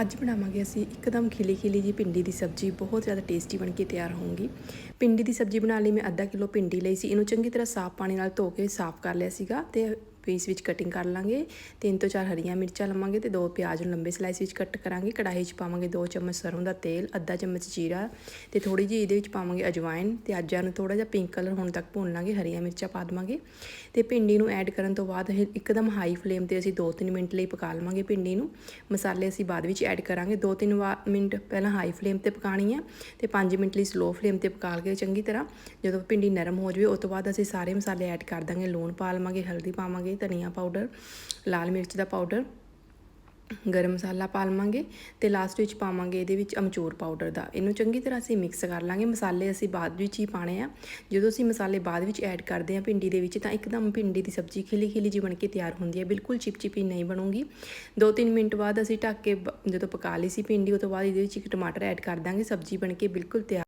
ਅੱਜ ਬਣਾਵਾਂਗੇ ਅਸੀਂ ਇੱਕਦਮ ਖਿਲੀ ਖਿਲੀ ਜੀ ਭਿੰਡੀ ਦੀ ਸਬਜ਼ੀ, ਬਹੁਤ ਜ਼ਿਆਦਾ ਟੇਸਟੀ ਬਣ ਕੇ ਤਿਆਰ ਹੋਊਗੀ। ਭਿੰਡੀ ਦੀ ਸਬਜ਼ੀ ਬਣਾਉਣ ਲਈ, ਮੈਂ ਅੱਧਾ ਕਿਲੋ ਭਿੰਡੀ ਲਈ ਸੀ, ਇਹਨੂੰ ਚੰਗੀ ਤਰ੍ਹਾਂ ਸਾਫ਼ ਪਾਣੀ ਨਾਲ ਧੋ ਕੇ ਸਾਫ਼ ਕਰ ਲਿਆ ਸੀਗਾ ਤੇ ਪੀਸ ਵਿੱਚ ਕਟਿੰਗ ਕਰ ਲਾਂਗੇ। ਤਿੰਨ ਤੋਂ ਚਾਰ ਹਰੀਆਂ ਮਿਰਚਾਂ ਲਵਾਂਗੇ ਤੇ ਦੋ ਪਿਆਜ਼ ਨੂੰ ਲੰਬੇ ਸਲਾਈਸ ਵਿੱਚ ਕੱਟ ਕਰਾਂਗੇ। ਕੜਾਹੀ 'ਚ ਪਾਵਾਂਗੇ ਦੋ ਚਮਚ ਸਰੋਂ ਦਾ ਤੇਲ, ਅੱਧਾ ਚਮਚ ਜੀਰਾ ਤੇ ਥੋੜੀ ਜਿਹੀ ਇਹਦੇ ਵਿੱਚ ਪਾਵਾਂਗੇ ਅਜਵਾਇਨ ਤੇ ਅਜਾਂ ਨੂੰ ਥੋੜਾ ਜਿਹਾ ਪਿੰਕ ਕਲਰ ਹੋਣ ਤੱਕ ਭੁੰਨ ਲਾਂਗੇ, ਹਰੀਆਂ ਮਿਰਚਾਂ ਪਾ ਦੇਵਾਂਗੇ ਤੇ ਭਿੰਡੀ ਨੂੰ ਐਡ ਕਰਨ ਤੋਂ ਬਾਅਦ ਇੱਕਦਮ ਹਾਈ ਫਲੇਮ ਤੇ ਅਸੀਂ 2-3 ਮਿੰਟ ਲਈ ਪਕਾ ਲਵਾਂਗੇ ਭਿੰਡੀ ਨੂੰ। ਮਸਾਲੇ ਅਸੀਂ ਬਾਅਦ ਵਿੱਚ ਐਡ ਕਰਾਂਗੇ। 2-3 ਮਿੰਟ ਪਹਿਲਾਂ ਹਾਈ ਫਲੇਮ ਤੇ ਪਕਾਣੀ ਹੈ ਤੇ 5 ਮਿੰਟ ਲਈ ਸਲੋ ਫਲੇਮ ਤੇ ਪਕਾ ਕੇ ਚੰਗੀ ਤਰ੍ਹਾਂ। ਜਦੋਂ ਭਿੰਡੀ ਨਰਮ ਹੋ ਜਾਵੇ, ਉਸ ਤੋਂ ਬਾਅਦ ਅਸੀਂ ਸਾਰੇ ਮਸਾਲੇ ਐਡ ਕਰ ਦਾਂਗੇ। ਲੂਣ ਪਾ ਲਵਾਂਗੇ, ਹਲਦੀ ਪਾਵਾਂਗੇ ਧਨੀਆ ਪਾਊਡਰ ਲਾਲ ਮਿਰਚ ਦਾ ਪਾਊਡਰ ਗਰਮ ਮਸਾਲਾ ਪਾ ਲਵਾਂਗੇ ਤੇ ਲਾਸਟ ਵਿੱਚ ਪਾਵਾਂਗੇ ਇਹਦੇ ਵਿੱਚ ਅਮਚੂਰ ਪਾਊਡਰ ਦਾ। ਇਹਨੂੰ ਚੰਗੀ ਤਰ੍ਹਾਂ ਅਸੀਂ ਮਿਕਸ ਕਰ ਲਾਂਗੇ। ਮਸਾਲੇ ਅਸੀਂ ਬਾਅਦ ਵਿੱਚ ਹੀ ਪਾਣੇ ਆ। ਜਦੋਂ ਅਸੀਂ ਮਸਾਲੇ ਬਾਅਦ ਵਿੱਚ ਐਡ ਕਰਦੇ ਆ ਭਿੰਡੀ ਦੇ ਵਿੱਚ ਤਾਂ ਇੱਕਦਮ ਭਿੰਡੀ ਦੀ ਸਬਜ਼ੀ ਖਿਲੀ ਖਿਲੀ ਜੀ ਬਣ ਕੇ ਤਿਆਰ ਹੁੰਦੀ ਹੈ। ਬਿਲਕੁਲ ਚਿਪਚਿਪੀ ਨਹੀਂ ਬਣੂਗੀ। 2-3 ਮਿੰਟ ਬਾਅਦ ਅਸੀਂ ਢੱਕ ਕੇ ਜਦੋਂ ਪਕਾ ਲਈ ਸੀ ਭਿੰਡੀ, ਉਹ ਤੋਂ ਬਾਅਦ ਇਹਦੇ ਵਿੱਚ ਇੱਕ ਟਮਾਟਰ ਐਡ ਕਰ ਦਾਂਗੇ। ਸਬਜ਼ੀ ਬਣ ਕੇ ਬਿਲਕੁਲ ਤਿਆਰ